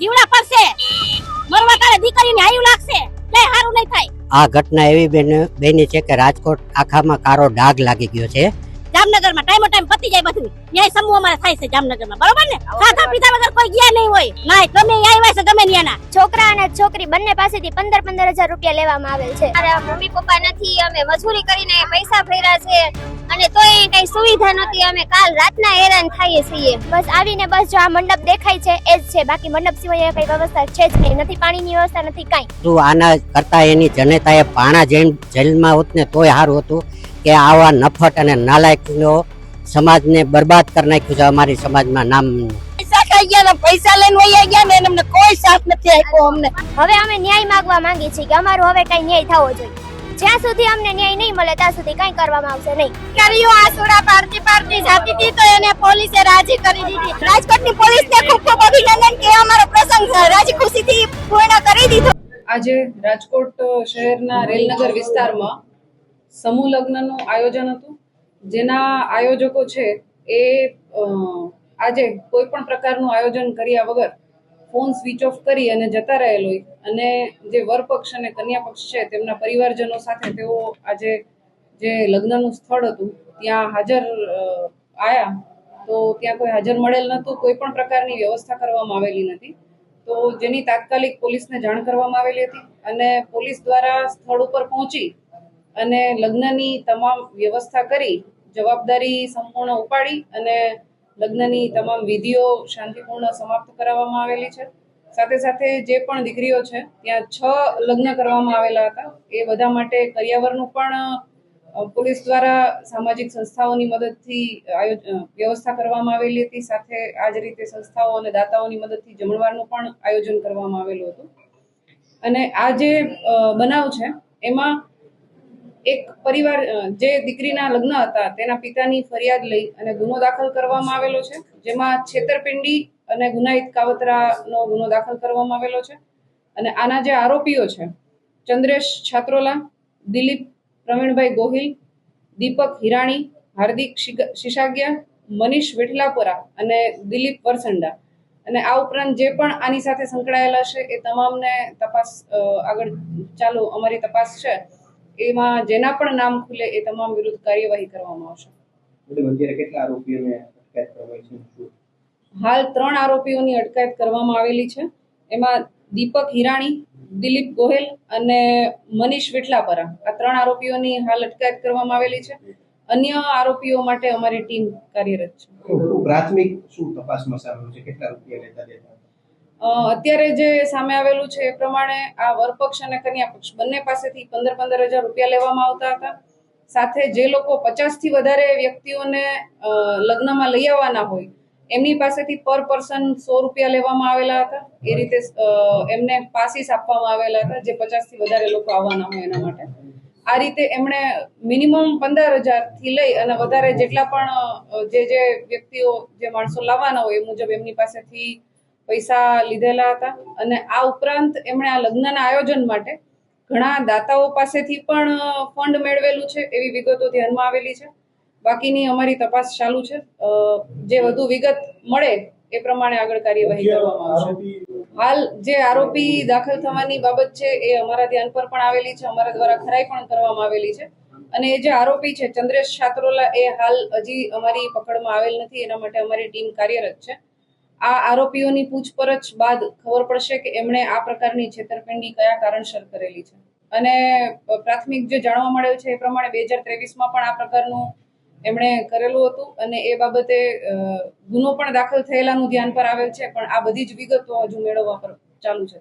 જીવડા પડશે. મરવા કાળે દીકરીને આયુ લાગશે. કઈ હારું નહીં થાય. આ ઘટના એવી બેન બેની છે કે રાજકોટ આખામાં કારો ડાઘ લાગી ગયો છે. જામનગરમાં ટાઈમો ટાઈમ પતી જાય બધું. ન્યાય સમૂહ અમારે થાય છે જામનગરમાં. બરોબર ને? ખાધા પીધા વગર કોઈ ગયા નહીં હોય. ના ગમે આવ્યા છે ગમે ન્યાના છોકરા અને છોકરી બંને પાસેથી પંદર પંદર હજાર રૂપિયા લેવામાં આવેલ છે. મારા મમ્મી પપ્પા નથી અમે મજૂરી કરીને પૈસા ભર્યા છે. અને તોય કઈ સુવિધા નથી અમે કાલ રાતના હેરાન થઈએ છીએ. બસ આવીને બસ જો આ મંડપ દેખાય છે એ જ છે. બાકી મંડપ સિવાય કઈ વ્યવસ્થા છે જ નહીં. નથી પાણીની વ્યવસ્થા નથી કાંઈ. તું આના કરતા એની જનતાએ પાણા જેમ જેલમાં હોત ને તોય સારું હતું કે આવા નફટ અને નાલાયકનો સમાજને બરબાદ કરી નાખ્યું છે અમારી સમાજમાં નામ. પૈસા ને પૈસા લઈને વયા ગયા ને અમને કોઈ સાથ નથી આપ્યો અમને. હવે અમે ન્યાય માંગવા માંગીએ છીએ કે અમારું હવે કઈ ન્યાય થવો જોઈએ. જ્યાં સુધી અમને ન્યાય નહીં મળે ત્યાં સુધી કઈ કરવામાં આવશે નહીં. દીકરીઓ આસુડા પાડતી પાડતી જાતી હતી તો એને પોલીસે રાજી કરી દીધી. રાજકોટની પોલીસને ખૂબ ખૂબ અભિનંદન કે અમારો પ્રસંગ રાજી ખુશીથી પૂર્ણ કરી દીધો. આજે રાજકોટ શહેરના રેલનગર વિસ્તારમાં સમૂહ લગ્નનું આયોજન હતું. જેના આયોજકો છે એ અ, આજે કોઈ પણ પ્રકારનું આયોજન કર્યા વગર ફોન સ્વિચ ઓફ કરી અને જતા રહેલ અને જે વર પક્ષ અને કન્યા પક્ષ છે, તેમના પરિવારજનો સાથે તેઓ આજે જે લગ્નનું સ્થળ હતું, ત્યાં હાજર આવ્યા તો ત્યાં કોઈ હાજર મળેલ નહોતું, કોઈ પણ પ્રકારની વ્યવસ્થા કરવામાં આવેલી નથી. તો જેની તાત્કાલિક પોલીસને જાણ કરવામાં આવેલી હતી અને પોલીસ દ્વારા સ્થળ ઉપર પહોંચી અને લગ્નની તમામ વ્યવસ્થા કરી, જવાબદારી સંપૂર્ણ ઉપાડી અને લગ્નની તમામ વિધિઓ શાંતિપૂર્ણ સમાપ્ત કરાવવામાં આવેલી છે. સાથે સાથે જે પણ દીકરીઓ છે, ત્યાં છ લગ્ન કરવામાં આવેલા હતા. એ બધા માટે કરિયાવરનું પણ પોલીસ દ્વારા સામાજિક સંસ્થાઓની મદદથી વ્યવસ્થા કરવામાં આવેલી હતી. સાથે આ જ રીતે સંસ્થાઓ અને દાતાઓની મદદથી જમણવારનું પણ આયોજન કરવામાં આવેલું હતું. અને આ જે બનાવ છે, એમાં એક પરિવાર જે દીકરીના લગ્ન હતા, તેના પિતાની ફરિયાદ લઈ અને ગુનો દાખલ કરવામાં આવેલો છે. જેમાં છેતરપિંડી અને ગુનાહિત કાવતરાનો ગુનો દાખલ કરવામાં આવેલો છે. અને આના જે આરોપીઓ છે, ચંદ્રેશ છાત્રોલા, દિલીપ પ્રવીણભાઈ ગોહિલ, દીપક હિરાણી, હાર્દિક શિશાગ્યા, મનીષ વિઠલાપુરા અને દિલીપ વરસંડા. અને આ ઉપરાંત જે પણ આની સાથે સંકળાયેલા છે, એ તમામને તપાસ આગળ ચાલુ, અમારી તપાસ છે. એમાં જેના પણ નામ ખુલે એ તમામ વિરુદ્ધ કાર્યવાહી કરવામાં આવશે? હાલ ત્રણ આરોપીઓની અટકાયત કરવામાં આવેલી છે. એમાં દીપક હિરાણી દિલીપ ગોહેલ અને મનીષ વિઠલાપરા. આ ત્રણ આરોપીઓની હાલ અટકાયત કરવામાં આવેલી છે. અન્ય આરોપીઓ માટે અમારી ટીમ કાર્યરત છે. પ્રાથમિક શું તપાસમાં સામે છે? કેટલા રૂપિયા લેતા દેતા અત્યારે જે સામે આવેલું છે એ પ્રમાણે આ વરપક્ષ અને કન્યા પક્ષ બંને પાસેથી પંદર પંદર હજાર રૂપિયા લેવામાં આવતા હતા. સાથે જે લોકો પચાસથી વધારે વ્યક્તિઓને લગ્નમાં લઈ આવવાના હોય, એમની પાસેથી પર પર્સન સો રૂપિયા લેવામાં આવેલા હતા. એ રીતે એમને પાસીસ આપવામાં આવેલા હતા જે પચાસથી વધારે લોકો આવવાના હોય એના માટે. આ રીતે એમણે મિનિમમ પંદર હજારથી લઈ અને વધારે જેટલા પણ જે જે વ્યક્તિઓ, જે માણસો લાવવાના હોય એ મુજબ એમની પાસેથી પૈસા લીધેલા હતા અને આ ઉપરાંત એમણે આ લગ્નના આયોજન માટે ઘણા દાતાઓ પાસેથી પણ ફંડ મેળવેલું છે એવી વિગતો ધ્યાનમાં આવેલી છે. બાકીની અમારી તપાસ ચાલુ છે. જે વધુ વિગત મળે એ પ્રમાણે આગળ કાર્યવાહી કરવામાં આવશે. હાલ જે આરોપી દાખલ થવાની બાબત છે એ અમારા ધ્યાન પર પણ આવેલી છે. અમારા દ્વારા ખરાઈ પણ કરવામાં આવેલી છે. અને એ જે આરોપી છે ચંદ્રેશ છાત્રોલા એ હાલ હજી અમારી પકડમાં આવેલ નથી. એના માટે અમારી ટીમ કાર્યરત છે. આ આરોપીઓની પૂછપરછ બાદ ખબર પડશે કે એમણે આ પ્રકારની છેતરપિંડી કયા કારણસર કરેલી છે. અને પ્રાથમિક જે જાણવા મળ્યું છે એ પ્રમાણે બે હજાર ત્રેવીસમાં પણ આ પ્રકારનું એમણે કરેલું હતું અને એ બાબતે ગુનો પણ દાખલ થયેલાનું ધ્યાન પર આવેલ છે, પણ આ બધી જ વિગતો હજુ મેળવવા પર ચાલુ છે.